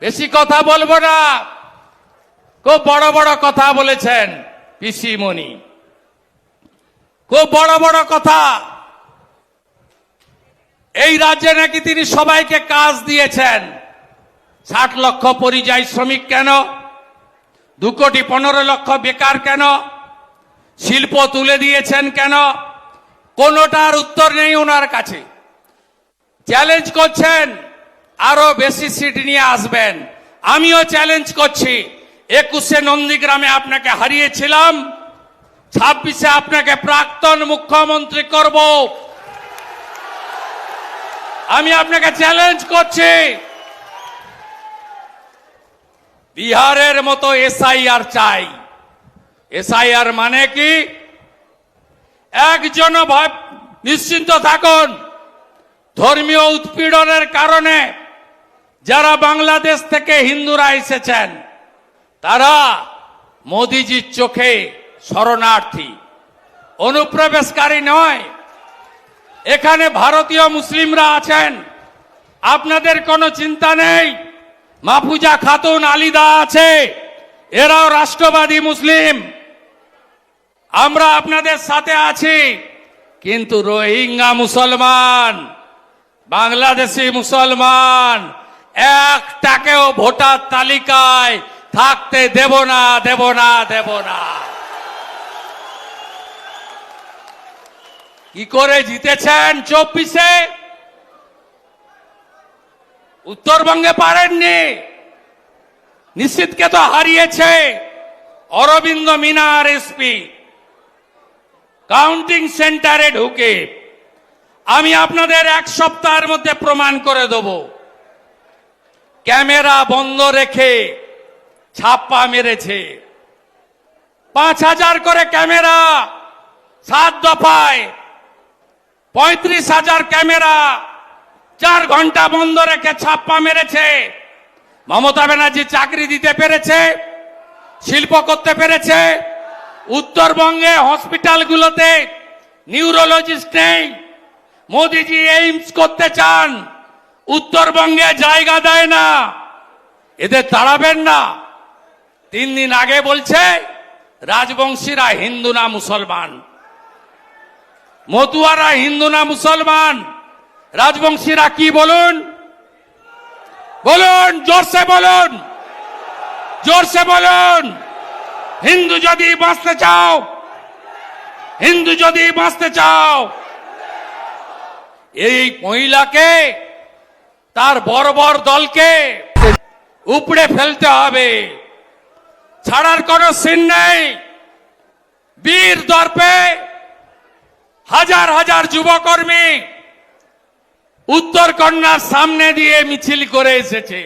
বেশি কথা বলব না। খুব বড় বড় কথা বলেছেন পিসিমণি। খুব বড় বড় কথা। এই রাজ্যে নাকি তিনি সবাইকে কাজ দিয়েছেন। ষাট লক্ষ পরিযায়ী শ্রমিক কেন? দু কোটি পনেরো লক্ষ বেকার কেন? শিল্প তুলে দিয়েছেন কেন? কোনোটার উত্তর নেই ওনার কাছে। চ্যালেঞ্জ করছেন আরও বেশি সিট নিয়ে আসবেন। আমিও চ্যালেঞ্জ করছি। একুশে নন্দীগ্রামে আপনাকে হারিয়েছিলাম। ছাব্বিশে আপনাকে প্রাক্তন মুখ্যমন্ত্রী করব। আমি আপনাকে চ্যালেঞ্জ করছি। বিহারের মতো এসআইআর চাই। এসআইআর মানে কি? একজন নিশ্চিন্ত থাকুন। ধর্মীয় উৎপীড়নের কারণে যারা বাংলাদেশ থেকে হিন্দুরা এসেছেন, তারা মোদিজির চোখে শরণার্থী। অনুপ্রবেশকারী নয়। এখানে ভারতীয় মুসলিমরা আছেন। আপনাদের কোনো চিন্তা নেই? মাফুজা খাতুন আলিদা আছে। এরাও রাষ্ট্রবাদী মুসলিম। আমরা আপনাদের সাথে আছি, কিন্তু রোহিঙ্গা মুসলমান, বাংলাদেশি মুসলমান একটাকেও ভোটার তালিকায় থাকতে দেব না দেব না দেব না। কি করে জিতেছেন চব্বিশে? উত্তরবঙ্গে পারেননি। নিশ্চিতকে তো হারিয়েছে অরবিন্দ মিনার এসপি। কাউন্টিং সেন্টারে ঢুকে আমি আপনাদের এক সপ্তাহের মধ্যে প্রমাণ করে দেব। ক্যামেরা বন্ধ রেখে ছাপ্পা মেরেছে। পাঁচ হাজার করে ক্যামেরা সাত দফায়, পঁয়ত্রিশ হাজার ক্যামেরা চার ঘণ্টা বন্ধ রেখে ছাপ্পা মেরেছে। মমতা ব্যানার্জি চাকরি দিতে পেরেছে, শিল্প করতে পেরেছে, উত্তরবঙ্গে হসপিটালগুলোতে নিউরোলজিস্ট নেই, মোদিজি এইমস করতে চান। উত্তরবঙ্গে জায়গা দেয় না। এদের তাড়াবেন না। তিন দিন আগে বলছে, রাজবংশীরা হিন্দু না মুসলমান। মতুয়ারা হিন্দু না মুসলমান। রাজবংশীরা কি বলুন? বলুন, জোরসে বলুন। জোরসে বলুন। হিন্দু যদি বাঁচতে চাও, হিন্দু যদি বাঁচতে চাও, এই মহিলাকে তার বড় বড় দলকে উপড়ে ফেলতে হবে। ছাড়ার কোনো সিন নেই। বীর দর্পে হাজার হাজার যুবকর্মী উত্তর কন্যার সামনে দিয়ে মিছিল করে এসেছে।